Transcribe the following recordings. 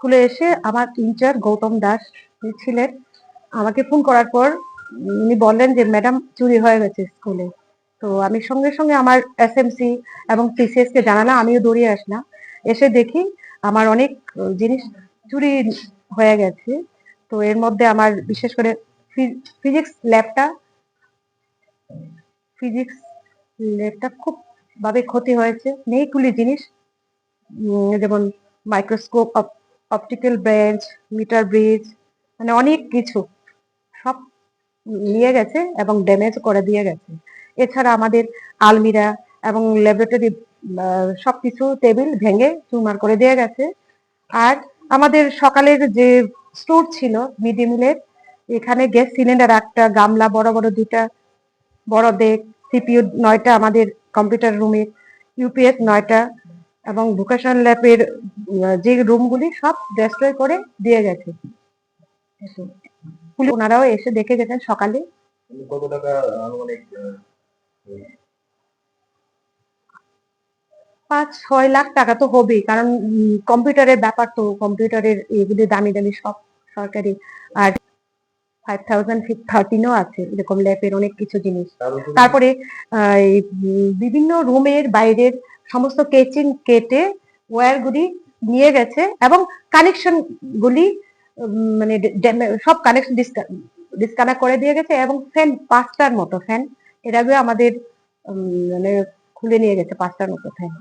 স্কুলে এসে আমার টিচার গৌতম দাস ছিলেন। আমাকে ফোন করার পর উনি বললেন যে ম্যাডাম চুরি হয়ে গেছে স্কুলে। তো আমি সঙ্গে সঙ্গে আমার এসএমসি এবং টিসিএস কে জানালাম, আমিও দৌড়িয়ে আসলাম। এসে দেখি আমার অনেক জিনিস চুরি হয়ে গেছে। তো এর মধ্যে আমার বিশেষ করে ফিজিক্স ল্যাবটা ফিজিক্স ল্যাবটা খুব ভাবে ক্ষতি হয়েছে। নেইগুলি জিনিস যেমন microscope optical bench meter bridge মানে অনেক কিছু সব নিয়ে গেছে এবং ড্যামেজ করে দিয়ে গেছে। এছাড়া আমাদের আলমিরা এবং ল্যাবরেটরি সবকিছু টেবিল ভেঙে চুরমার করে দিয়ে গেছে। আর আমাদের সকালের যে স্টোর ছিল মিড ডে মিলের এখানে গ্যাস সিলিন্ডার একটা, গামলা, বড় বড় দুটা বড় দেখ সিপিইউ নয়টা, আমাদের কম্পিউটার রুমে ইউপিএস নয়টা, এবং ভোকেশনাল ল্যাবের যে রুমগুলি সব ডেস্ট্রয় করে দিয়ে গেছে। ওনারাও এসে দেখে গেছেন সকালে। কত টাকা পাঁচ ছয় লাখ টাকা তো হবেই কারণ কম্পিউটারের ব্যাপার তো কম্পিউটারের এগুলি দামি দামি সব সরকারি আর ফাইভ থাউজেন্ড থার্টিনও আছে এরকম ল্যাবের অনেক কিছু জিনিস। তারপরে বিভিন্ন রুমের বাইরের সমস্ত কেচিং কেটে ওয়্যারগুলি নিয়ে গেছে এবং কানেকশন গুলি মানে ড্যামে- সব কানেকশন ডিসকানেক্ট করে দিয়ে গেছে এবং ফ্যান পাঁচটার মতো ফ্যান এর আগেও আমাদের মানে খুলে নিয়ে গেছে পাঁচটার মতো ফ্যান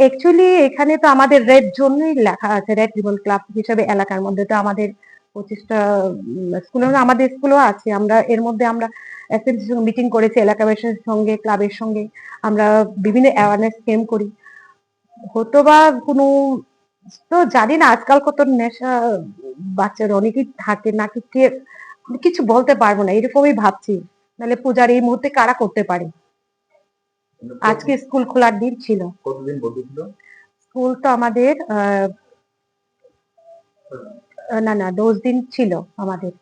অ্যাকচুয়ালি এখানে তো আমাদের রেড জন্যই লেখা আছে রেড রিবন ক্লাব হিসেবে এলাকার মধ্যে তো আমাদের পঁচিশটা স্কুল আমাদের স্কুলও আছে। আমরা এর মধ্যে আমরা সঙ্গে মিটিং করেছি এলাকাবাসীর সঙ্গে ক্লাবের সঙ্গে। আমরা বিভিন্ন অ্যাওয়ারনেস ক্যাম্প করি। হতো বা কোনো তো জানি না আজকাল কত নেশা বাচ্চার অনেকেই থাকে নাকি কে কিছু বলতে পারব না এরকমই ভাবছি। নাহলে পূজার এই মুহূর্তে কারা করতে পারে? আজকে স্কুল খোলার দিন ছিল। কতদিন বন্ধ ছিল? স্কুল তো আমাদের আহ, না না দশ দিন ছিল আমাদের।